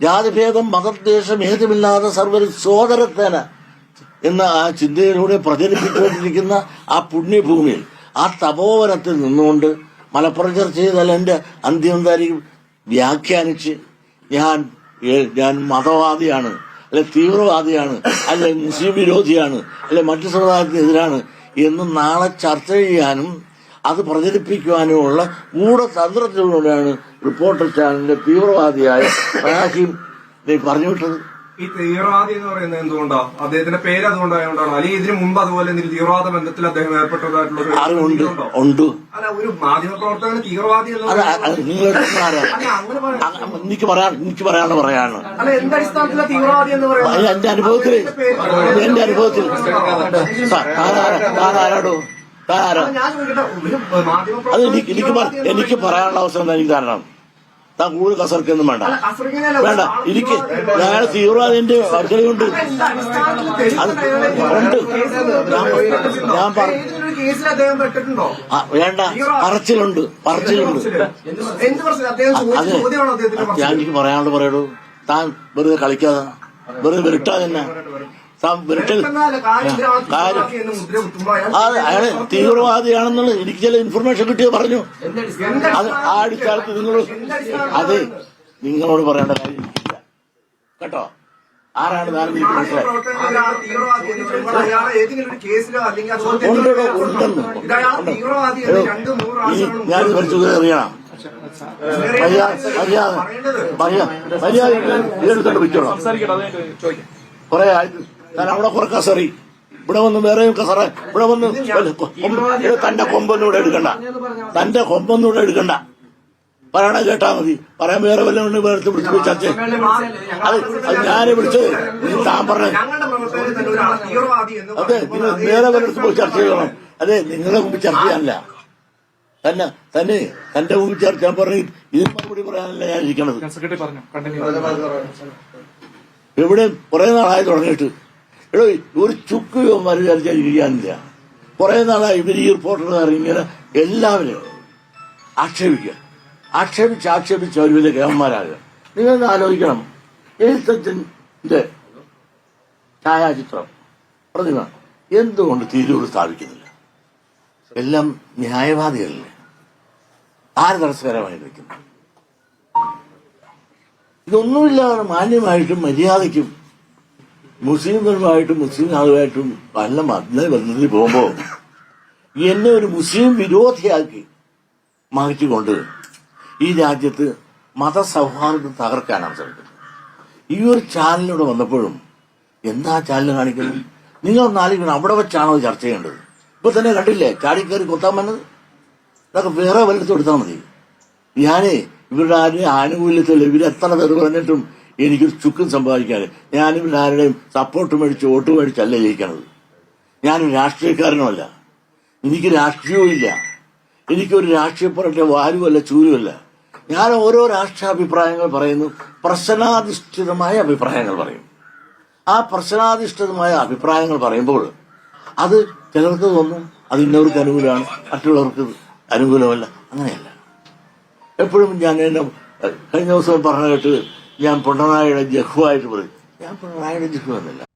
ജാതിഭേദം മതദ്വേഷം ഏതുമില്ലാതെ സർവ സോദരത്തേന എന്ന ആ ചിന്തയിലൂടെ പ്രചരിപ്പിച്ചുകൊണ്ടിരിക്കുന്ന ആ പുണ്യഭൂമിയിൽ ആ തപോവനത്തിൽ നിന്നുകൊണ്ട് മലപ്പുറം ചർച്ച ചെയ്താൽ എന്റെ അന്ത്യം എന്തായിരിക്കും? വ്യാഖ്യാനിച്ച് ഞാൻ ഞാൻ മതവാദിയാണ് അല്ലെ തീവ്രവാദിയാണ് അല്ലെ മുസ്ലിം വിരോധിയാണ് അല്ലെ മറ്റു സമുദായത്തിനെതിരാണ് എന്ന് നാളെ ചർച്ച ചെയ്യാനും അത് പ്രചരിപ്പിക്കുവാനുമുള്ള ഗൂഢതന്ത്രത്തിലൂടെയാണ് റിപ്പോർട്ടർ ചാനലിന്റെ തീവ്രവാദിയായ റാഹിം നീ പറഞ്ഞു വിട്ടത് ഈ തീവ്രവാദി എന്ന് പറയുന്നത് എന്തുകൊണ്ടാ? അദ്ദേഹത്തിന്റെ പേര് അതുകൊണ്ടായതുകൊണ്ടാണ് അല്ലെങ്കിൽ ഇതിനു മുമ്പ് അതുപോലെ തീവ്രവാദ ബന്ധത്തിൽ അദ്ദേഹം ഏർപ്പെട്ടതായിട്ടുള്ള ഉണ്ടോ? അല്ല ഒരു മാധ്യമ പ്രവർത്തകന് തീവ്രവാദി എനിക്ക് പറയാൻ എനിക്ക് പറയാനുള്ള പറയാണ് അല്ല അടിസ്ഥാനത്തിലെ തീവ്രവാദി എന്ന് പറയുന്നത്? എന്റെ അനുഭവത്തിൽ എന്റെ അനുഭവത്തിൽ താനാരാടോ അത് എനിക്ക് എനിക്ക് എനിക്ക് പറയാനുള്ള അവസരം എന്താ എനിക്ക് തരണം. താൻ കൂടുതൽ കസർക്കൊന്നും വേണ്ട. വേണ്ട എനിക്ക് ഞാൻ സീറോ അതിന്റെ കൊണ്ട് അത് ഉണ്ട്. ഞാൻ ഞാൻ പറ കേസിൽ അദ്ദേഹം പെട്ടിട്ടുണ്ടോ? വേണ്ട. പറച്ചിലുണ്ട്. പറച്ചിലുണ്ട്. അതെ ഞാൻ എനിക്ക് പറയാനുള്ളത് പറയുള്ളൂ താൻ വെറുതെ കളിക്കാതെ. വെറുതെ വിരട്ടാതെ തന്നെ അയാൾ തീവ്രവാദിയാണെന്നുള്ള എനിക്ക് ചില ഇൻഫർമേഷൻ കിട്ടിയോ പറഞ്ഞു. അത് ആ അടിസ്ഥാനത്ത് നിങ്ങൾ അത് നിങ്ങളോട് പറയേണ്ട കാര്യം കേട്ടോ? ആരാണ് ഞാൻ പരിശോധന അറിയണം. മര്യാദ മര്യാദ മര്യാദ എടുത്തോണ്ട് വെച്ചോളാം കുറെ ആയിട്ട് ഞാൻ അവിടെ കുറെ കസറി. ഇവിടെ വന്ന് വേറെയും കസറ. ഇവിടെ വന്ന് തന്റെ കൊമ്പൊന്നും ഇവിടെ എടുക്കണ്ട. തന്റെ കൊമ്പൊന്നും ഇവിടെ എടുക്കണ്ട. പറയണ കേട്ടാ മതി. പറയാൻ വേറെ വല്ല ഉണ്ട് വേറെ വിളിച്ചു ചർച്ച. അത് അത് ഞാൻ വിളിച്ചത്. താൻ പറഞ്ഞ അതെ നിങ്ങൾ വേറെ വല്ലതും പോയി ചർച്ച ചെയ്യണം. അതെ നിങ്ങളെ മുമ്പ് ചർച്ച ചെയ്യാനല്ല. തന്നെ തന്നെ തന്റെ മുമ്പ് ചർച്ച. ഞാൻ പറഞ്ഞു ഇതിന് മറുപടി പറയാനല്ല ഞാൻ ഇരിക്കണത്. എവിടെയും സെക്രട്ടറി പറഞ്ഞു. കണ്ടിന്യൂ ഇവിടെ കുറെ നാളായി തുടങ്ങിയിട്ട്. എടോ ഒരു ചുക്ക് ഇവന്മാർ ഇരിക്കാനില്ല. കുറെ നാളായി ഇവർ ഈ റിപ്പോർട്ടർമാർ ഇങ്ങനെ എല്ലാവരും ആക്ഷേപിക്കുക. ആക്ഷേപിച്ച് ആക്ഷേപിച്ച് അവർ വലിയ ഗവന്മാരാകുക നിങ്ങൾ ആലോചിക്കണം. എഴുത്തച്ഛന്റെ ഛായാചിത്രം പ്രതിമ എന്തുകൊണ്ട് തിരൂർ സ്ഥാപിക്കുന്നില്ല? എല്ലാം ന്യായവാദികളല്ലേ? ആര് തടസ്സകരമായി നിൽക്കുന്നു? ഇതൊന്നുമില്ലാതെ മാന്യമായിട്ടും മര്യാദയ്ക്കും മുസ്ലിങ്ങളുമായിട്ടും മുസ്ലിം ആളുമായിട്ടും നല്ല മദ്യ ബന്ധത്തിൽ പോകുമ്പോൾ എന്നെ ഒരു മുസ്ലിം വിരോധിയാക്കി മാറ്റിക്കൊണ്ട് ഈ രാജ്യത്ത് മതസൗഹാർദ്ദം തകർക്കാനാണ് ശ്രമിക്കുന്നത് ഈ ഒരു ചാനലിലൂടെ വന്നപ്പോഴും എന്താ ചാനൽ കാണിക്കുന്നത്? നിങ്ങൾ നാലിക്കണം അവിടെ വെച്ചാണോ ചർച്ച ചെയ്യേണ്ടത്? ഇപ്പൊ തന്നെ കണ്ടില്ലേ ചാടിക്കയറി കൊത്താൻ വന്നത്? ഇതൊക്കെ വേറെ വല്ലതും എടുത്താൽ മതി. ഞാനേ ഇവരുടെ ആരും ആനുകൂല്യത്തില്ല ഇവരെത്ര പേര് പറഞ്ഞിട്ടും എനിക്കൊരു ചുക്കും സമ്പാദിക്കാതെ ഞാനും ആരുടെയും സപ്പോർട്ട് മേടിച്ച് വോട്ട് മേടിച്ചല്ല ജയിക്കണത് ഞാനും രാഷ്ട്രീയക്കാരനുമല്ല. എനിക്ക് രാഷ്ട്രീയവും ഇല്ല എനിക്കൊരു രാഷ്ട്രീയപ്പുറത്തെ വാരുമല്ല ചൂരുമല്ല. ഞാൻ ഓരോ രാഷ്ട്രീയ അഭിപ്രായങ്ങൾ പറയുന്നു. പ്രശ്നാധിഷ്ഠിതമായ അഭിപ്രായങ്ങൾ പറയും. ആ പ്രശ്നാധിഷ്ഠിതമായ അഭിപ്രായങ്ങൾ പറയുമ്പോൾ അത് ചിലർക്ക് തോന്നും അത് ഇന്നവർക്ക് അനുകൂലമാണ് മറ്റുള്ളവർക്ക് അനുകൂലമല്ല. അങ്ങനെയല്ല. എപ്പോഴും ഞാൻ എന്നെ കഴിഞ്ഞ ദിവസം പറഞ്ഞു കേട്ട് ഞാൻ പിണറായിയുടെ ജഹുവായിട്ട് പറയും. ഞാൻ പിണറായിയുടെ ജഹു എന്നല്ല.